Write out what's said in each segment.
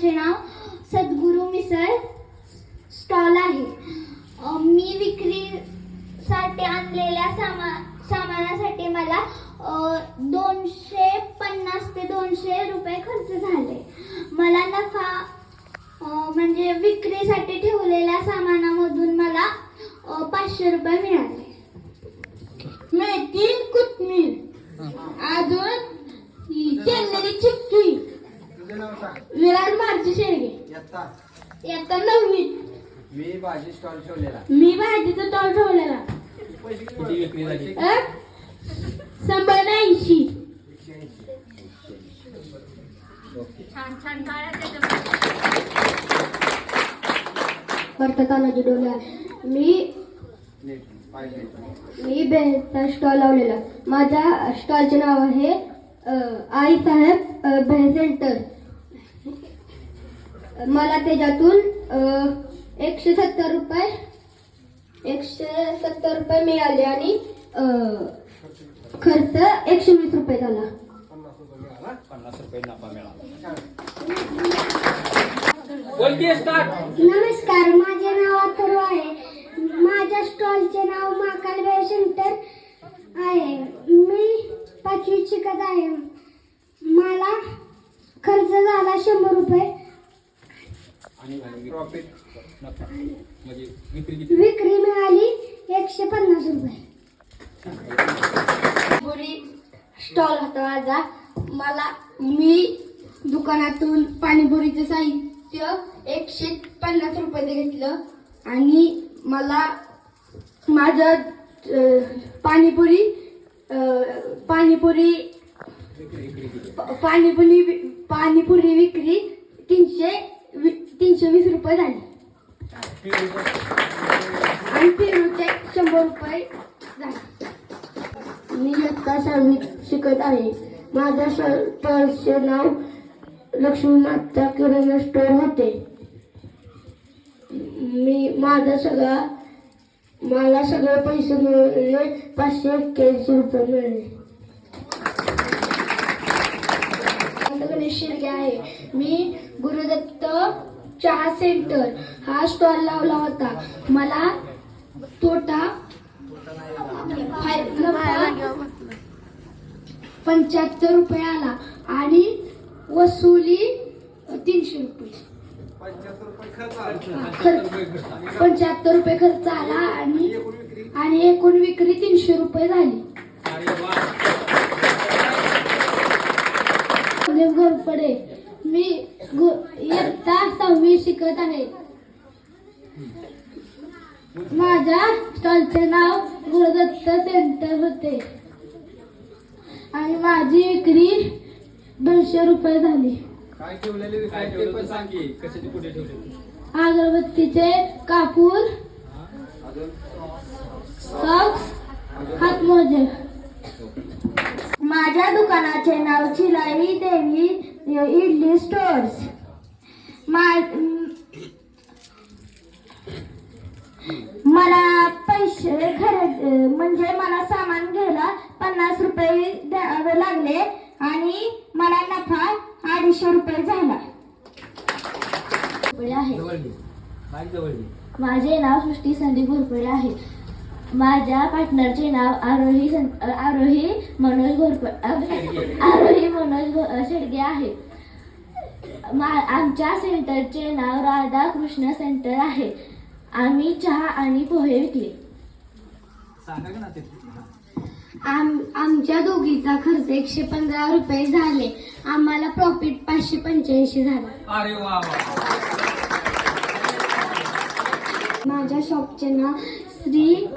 दुकानाचे नाव सद्गुरू मिसळ स्टॉल आहे. मी विक्रीसाठी आणलेल्या सामा सामानासाठी मला दोनशे पन्नास ते दोनशे रुपये खर्च झाले. मला नफा म्हणजे विक्रीसाठी ठेवलेल्या सामानामधून मला पाचशे रुपये मिळाले. मेथी कोथमीर अजून? ही विराज मारची शेळगे येता. आता नववी मी. भाजी स्टॉल ठेवलेला. मी भाजीचा टॉल ठेवलेला. किती विक्री झाली अ? शंभर ऐंशी. तानाजी डोले मी मी भेळचा स्टॉल लावलेला. माझ्या स्टॉलचे नाव आहे आई साहेब अ, भेळ मला त्याच्यातून एकशे सत्तर रुपये एकशे सत्तर रुपये मिळाले आणि खर्च एकशे वीस रुपये झाला. नमस्कार माझे नाव अथर्व आहे. माझ्या स्टॉलचे नाव महाकाल भेळ सेंटर आहे. मी पाचवीत शिकत आहे मला खर्च झाला शंभर रुपये आणि प्रॉफिट नफा. म्हणजे विक्री किती? विक्री मिळाली एकशे पन्नास रुपये. पुरी स्टॉल होता माझा. मला मी दुकानातून पाणीपुरीचं साहित्य एकशे पन्नास रुपये घेतलं. आणि मला माझं पाणीपुरी पाणीपुरी पाणीपुरी पाणीपुरी विक्री तीनशे तीनशे वीस रुपये झाले. आणि पेरूचे शंभर रुपये झाले. मी इयत्ता सहावीत शिकत आहे. माझ्या स्टॉलचे नाव लक्ष्मीनाथ किराणा स्टोर होते. मी माझा सगळा मला सगळे पैसे मिळाले. पाचशे एक्क्याऐंशी रुपये मिळाले. माझं गणेश शिर्गे आहे. मी गुरुदत्त चहा सेंटर. हा स्टॉल लावला होता. मला तोटा पंच्याहत्तर रुपये आला. आणि वसुली तीनशे रुपये. पंच्याहत्तर रुपये खर्च आला. आणि आणि एकूण विक्री तीनशे रुपये झाली. घोरपडे मी गु- इयत्ता सहावी शिकत आहे. माझ्या स्टॉलचे नाव गुरुदत्त सेंटर होते. आणि माझी विक्री दोनशे रुपये झाली. काय ठेवलेले काय विकायचे ठेवलं पण तर सांग सांग की कशाचे कुठे ठेवले अगरबत्तीचे कापूर सॉक्स हातमोजे. माझ्या दुकानाचे नाव चिलाई देवी इडली स्टोर्स मला पैसे खरेद म्हणजे मला सामान घ्यायला पन्नास रुपये द्यावे लागले आणि मला नफा अडीचशे रुपये झाला. आहे. माझे नाव सृष्टी संदीप घोरपडे आहे. माझ्या पार्टनरचे नाव आरोही सं- आरोही मनोज घोरपडे आरोही मनोज शेडगे आहे. मा- आमच्या सेंटरचे नाव राधा कृष्ण सेंटर आहे. आम्ही चहा आणि पोहे विकले. आम आमच्या दोघीचा खर्च एकशे पंधरा रुपये झाले. आम्हाला प्रॉफिट पाचशे पंच्याऐंशी झाला. माझ्या शॉपचे नाव श्री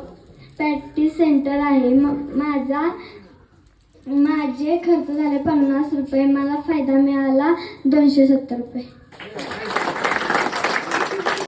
पॅटी सेंटर आहे. म- माझा माझे खर्च झाले पन्नास रुपये. मला फायदा मिळाला दोनशे सत्तर रुपये.